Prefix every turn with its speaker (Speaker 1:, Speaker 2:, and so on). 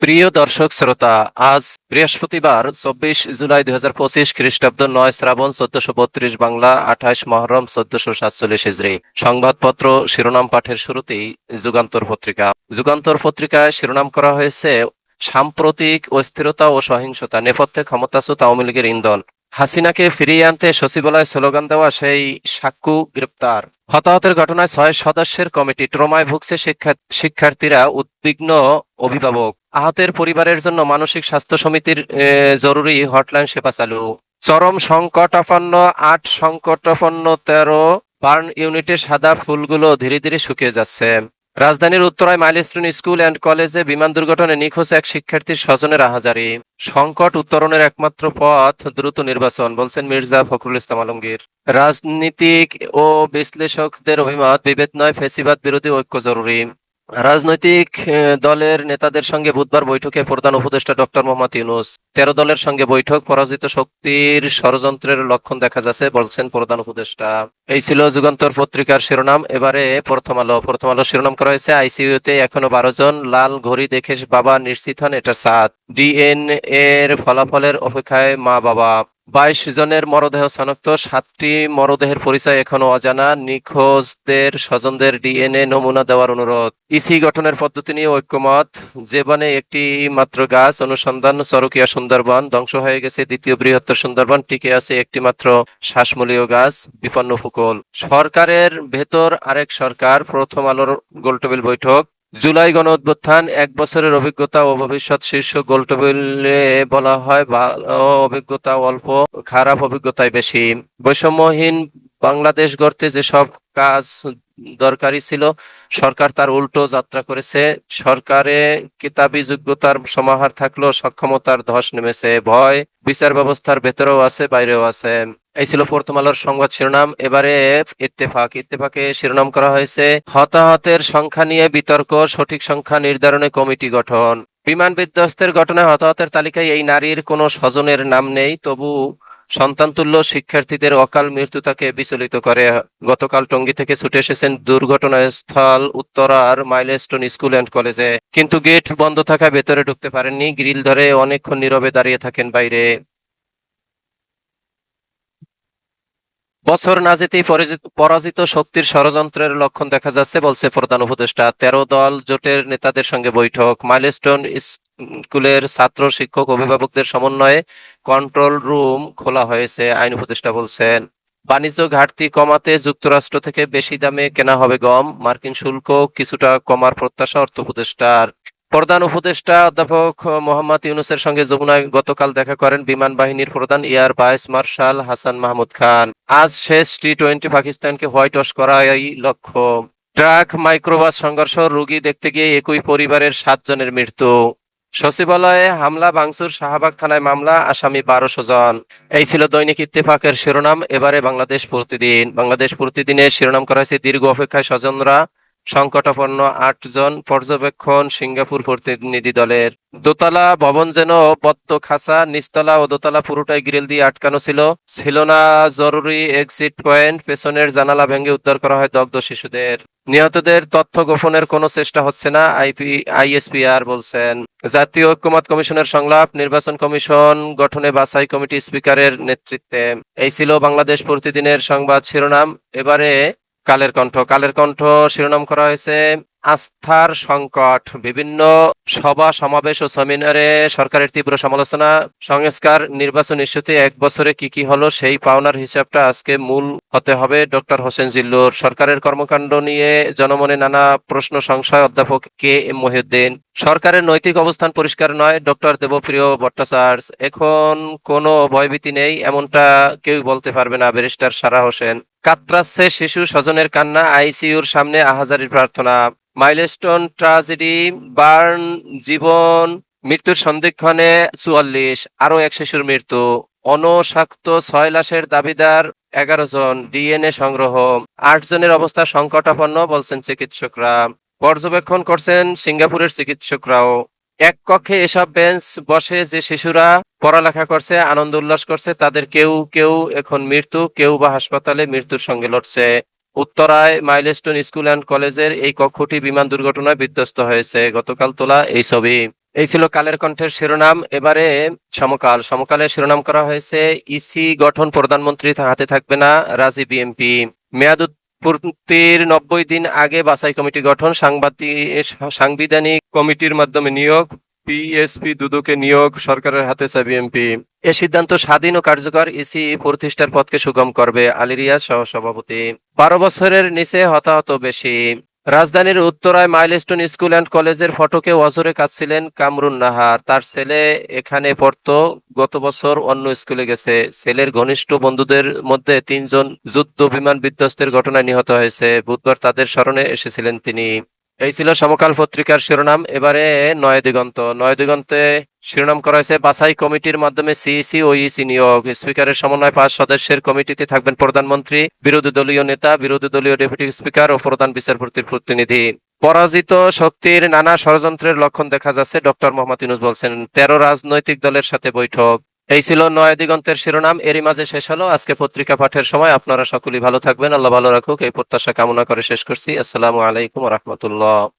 Speaker 1: প্রিয় দর্শক শ্রোতা, আজ বৃহস্পতিবার, চব্বিশ জুলাই দুই হাজার পঁচিশ খ্রিস্টাব্দ নয় শ্রাবণ চোদ্দশো বত্রিশ বাংলা আঠাশ মহরম চোদ্দশো সাতচল্লিশ হিজড়ি। সংবাদপত্র, শিরোনাম পাঠের শুরুতেই যুগান্তর পত্রিকা। যুগান্তর পত্রিকায় শিরোনাম করা হয়েছে, সাম্প্রতিক অস্থিরতা ও সহিংসতা, নেপথ্যে ক্ষমতাচ্যুত আওয়ামী লীগের ইন্ধন। হাসিনাকে ফিরিয়ে আনতে সচিবালয় স্লোগান দেওয়া সেই সাক্কু গ্রেপ্তার। হতাহতের ঘটনায় ছয় সদস্যের কমিটি ট্রমায় ভুগছে শিক্ষা- শিক্ষার্থীরা, উদ্বিগ্ন অভিভাবক। আহতের পরিবারের জন্য মানসিক স্বাস্থ্য সমিতির জরুরি হটলাইন সেবা চালু। চরম সংকটাপন্ন, আট সংকটাপন্ন তেরো বার্ন ইউনিটের সাদা ফুলগুলো ধীরে ধীরে শুকিয়ে যাচ্ছে। রাজধানীর উত্তরায় মাইলস্টোন স্কুল অ্যান্ড কলেজে বিমান দুর্ঘটনায় নিখোঁজ এক শিক্ষার্থীর স্বজনের আহাজারি। সংকট উত্তরণের একমাত্র পথ দ্রুত নির্বাচন, বলছেন মির্জা ফখরুল ইসলাম আলমগীর। রাজনীতিক ও বিশ্লেষকদের অভিমত, বিভেদ নয়, ফেসিবাদ বিরোধী ঐক্য জরুরি। রাজনৈতিক দলের নেতাদের সঙ্গে বুধবার বৈঠকে প্রধান উপদেষ্টা ডক্টর মোহাম্মদ ইউনুস। তেরো দলের সঙ্গে বৈঠক, পরাজিত শক্তির ষড়যন্ত্রের লক্ষণ দেখা যাচ্ছে, বলছেন প্রধান উপদেষ্টা। এই ছিল যুগান্তর পত্রিকার শিরোনাম। এবারে প্রথম আলো। প্রথম আলো শিরোনাম করা হয়েছে, আইসিইউতে এখনও বারো জন লাল ঘড়ি দেখে বাবা নিশ্চিত হন, এটা সাত। ডিএনএ এর ফলাফলের অপেক্ষায় মা বাবা বাইশ জনের মরদেহ শনাক্ত, সাতটি মরদেহের পরিচয় এখনও অজানা। নিখোঁজদের স্বজনদের ডিএনএ নমুনা দেওয়ার অনুরোধ। ইসি গঠনের পদ্ধতি নিয়ে ঐক্যমত। যে বনে একটি মাত্র গাছ, অনুসন্ধান চরকিয়া সুন্দরবন, ধ্বংস হয়ে গেছে দ্বিতীয় বৃহত্তর সুন্দরবন। টিকে আছে একটি মাত্র শ্বাসমূলীয় গাছ, বিপন্ন ফুকল সরকারের ভেতর আরেক সরকার, প্রথম আলোর গোলটেবিল বৈঠক। জুলাই গণ অভ্যুত্থান, এক বছরের অভিজ্ঞতা ও ভবিষ্যৎ শীর্ষ গোলটেবিলে বলা হয়, ভালো অভিজ্ঞতা অল্প, খারাপ অভিজ্ঞতায় বেশি। বৈষম্যহীন বাংলাদেশ গড়তে যেসব কাজ দরকারি ছিল, সরকার তার উল্টো যাত্রা করেছে। সরকারে কিতাবি যোগ্যতার সমাহার থাকলেও সক্ষমতার ধস নেমেছে, ভয়, বিচার ব্যবস্থার ভেতরেও আছে, বাইরেও আছে। এই ছিল প্রথম আলোর সংবাদ শিরোনাম। এবারে ইত্তেফাক। ইত্তেফাকে শিরোনাম করা হয়েছে, হতাহতের সংখ্যা নিয়ে বিতর্ক, সঠিক সংখ্যা নির্ধারণে কমিটি গঠন। বিমান বিধ্বস্তের ঘটনায় হতাহতের তালিকায় এই নারীর কোনো স্বজনের নাম নেই, তবু সন্তানতুল্য শিক্ষার্থীদের অকাল মৃত্যু তাকে বিচলিত করে। গতকাল টঙ্গী থেকে ছুটে এসেছেন দুর্ঘটনাস্থল উত্তরার মাইলস্টোন স্কুল অ্যান্ড কলেজে। কিন্তু গেট বন্ধ থাকায় ভেতরে ঢুকতে পারেননি। গ্রিল ধরে অনেকক্ষণ নীরবে দাঁড়িয়ে থাকেন বাইরে। বছর না যেতেই পরাজিত শক্তির ষড়যন্ত্রের লক্ষণ দেখা যাচ্ছে, বলছে প্রধান উপদেষ্টা। তেরো দল জোটের নেতাদের সঙ্গে বৈঠক। মাইলস্টোন স্কুলের ছাত্র, শিক্ষক, অভিভাবকদের সমন্বয়ে কন্ট্রোল রুম খোলা হয়েছে, আইন উপদেষ্টা বলছেন। বাণিজ্য ঘাটতি কমাতে যুক্তরাষ্ট্র থেকে বেশি দামে কেনা হবে গম। মার্কিন শুল্ক কিছুটা কমার প্রত্যাশা অর্থ উপদেষ্টার। প্রধান উপদেষ্টা অধ্যাপক মোহাম্মদ ইউনুসের সঙ্গে যমুনায় গতকাল দেখা করেন বিমান বাহিনীর প্রধান air vice marshal Hasan Mahmud Khan. আজ শেষ টি টোয়েন্টি পাকিস্তানকে হোয়াইট ওয়াশ করাই লক্ষ্য। ট্রাক, মাইক্রোবাস, সংঘর্ষ, রোগী দেখতে গিয়ে একই পরিবারের সাতজনের মৃত্যু। সচিবালয়ে হামলা, ভাঙচুর, শাহবাগ থানায় মামলা, আসামি বারোশো জন। এই ছিল দৈনিক ইত্তেফাকের শিরোনাম। এবারে বাংলাদেশ প্রতিদিন। বাংলাদেশ প্রতিদিনের শিরোনাম করা হয়েছে দীর্ঘ অপেক্ষায় স্বজনরা। সংকটাপন্ন আটজন পর্যবেক্ষণ সিঙ্গাপুর প্রতিনিধি দলের। দোতলা ভবন যেন বদ্ধ খাসা নিচতলা ও দোতলা পুরোটাই গ্রিল দিয়ে আটকানো ছিল। ছিল না জরুরি এক্সিট পয়েন্ট পেছনের জানালা ভেঙে উদ্ধার করা হয় দগ্ধ শিশুদের। নিহতদের তথ্য গোপনের কোনো চেষ্টা হচ্ছে না, আইপি, আইএসপিআর বলছেন। জাতীয় ঐক্যমত কমিশনের সংলাপ, নির্বাচন কমিশন গঠনে বাছাই কমিটি স্পিকারের নেতৃত্বে। এই ছিল বাংলাদেশ প্রতিদিনের সংবাদ শিরোনাম। এবারে কালের কণ্ঠ। কালের কণ্ঠ শিরোনাম করা হয়েছে, আস্থার সংকট। বিভিন্ন সভা, সমাবেশ ও সেমিনারে সরকারের তীব্র সমালোচনা। সংস্কার নির্বাচন ইস্যুতে এক বছরে কি কি হলো সেই পাওনার হিসাবটা আজকে মূল হতে হবে ডক্টর হোসেন জিল্লুর। সরকারের কর্মকাণ্ড নিয়ে জনমনে নানা প্রশ্ন সংশয়, অধ্যাপক কে এম মহিউদ্দিন। সরকারের নৈতিক অবস্থান পরিষ্কার নয়, ডক্টর দেবপ্রিয় ভট্টাচার্য। এখন কোনো ভয়ভীতি নেই, এমনটা কেউ বলতে পারবে না, ব্যারিস্টার সারা হোসেন। কাতরাচ্ছে শিশু স্বজনের কান্না, আইসিইউর সামনে আহাজারির প্রার্থনা। মাইলস্টোন ট্রাজেডি, বার্ন জীবন, মৃত্যুর সন্ধিক্ষণে চুয়াল্লিশ আরও এক শিশুর মৃত্যু। অনশাক্ত ছয় লাশের দাবিদার, এগারো জন ডিএনএ সংগ্রহ। আট জনের অবস্থা সংকটাপন্ন, বলছেন চিকিৎসকরা। পর্যবেক্ষণ করছেন সিঙ্গাপুরের চিকিৎসকরাও। এক কক্ষে এসব বেঞ্চ বসে যে শিশুরা পড়ালেখা করছে, আনন্দ উল্লাস করছে, তাদের কেউ কেউ এখন মৃত্যু, কেউ বা হাসপাতালে মৃত্যুর সঙ্গে লড়ছে। উত্তরায় মাইলস্টোন স্কুল অ্যান্ড কলেজের এই কক্ষটি বিমান দুর্ঘটনায় বিধ্বস্ত হয়েছে। গতকাল তোলা এই ছবি। এই ছিল কালের কণ্ঠের শিরোনাম। এবারে সমকাল। সমকালের শিরোনাম করা হয়েছে, ইসি গঠন প্রধানমন্ত্রী হাতে থাকবে না, রাজি বিএমপি মেয়াদ পূর্তির নব্বই দিন আগে বাছাই কমিটি গঠন সাংবাদিক সাংবিধানিক কমিটির মাধ্যমে নিয়োগ পিএসপি দুদকে নিয়োগ, সরকারের হাতে বিএমপি এ সিদ্ধান্ত স্বাধীন ও কার্যকর ইসি প্রতিষ্ঠার পথকে সুগম করবে আলিরিয়া সহ সভাপতি বারো বছরের নিচে হতাহত বেশি। রাজধানীর উত্তরায় মাইলস্টোন স্কুল অ্যান্ড কলেজের ফটকে অজরে কাঁদছিলেন কামরুন নাহার। তার ছেলে এখানে পড়ত, গত বছর অন্য স্কুলে গেছে। ছেলের ঘনিষ্ঠ বন্ধুদের মধ্যে তিনজন যুদ্ধ বিমান বিধ্বস্তের ঘটনায় নিহত হয়েছে। বুধবার তাদের স্মরণে এসেছিলেন তিনি। এই ছিল সমকাল পত্রিকার শিরোনাম। এবারে নয় দিগন্ত। নয় দিগন্তে শিরোনাম করা হয়েছে, বাছাই কমিটির মাধ্যমে সিইসি ও ইসি নিয়োগ। স্পিকারের সমন্বয় পাঁচ সদস্যের কমিটিতে থাকবেন প্রধানমন্ত্রী, বিরোধী দলীয় নেতা, বিরোধী দলীয় ডেপুটি স্পিকার ও প্রধান বিচারপতির প্রতিনিধি। পরাজিত শক্তির নানা ষড়যন্ত্রের লক্ষণ দেখা যাচ্ছে, ডক্টর মোহাম্মদ ইউনুস বলছেন, তেরো রাজনৈতিক দলের সাথে বৈঠক। এই ছিল নয় দিগন্তের শিরোনাম, এরই মাঝে শেষ হলো। আজকে পত্রিকা পাঠের সময় আপনারা সকলেই ভালো থাকবেন। আল্লাহ ভালো রাখুক। এই প্রত্যাশা কামনা করে শেষ করছি। আসসালামু আলাইকুম রহমতুল্লাহ।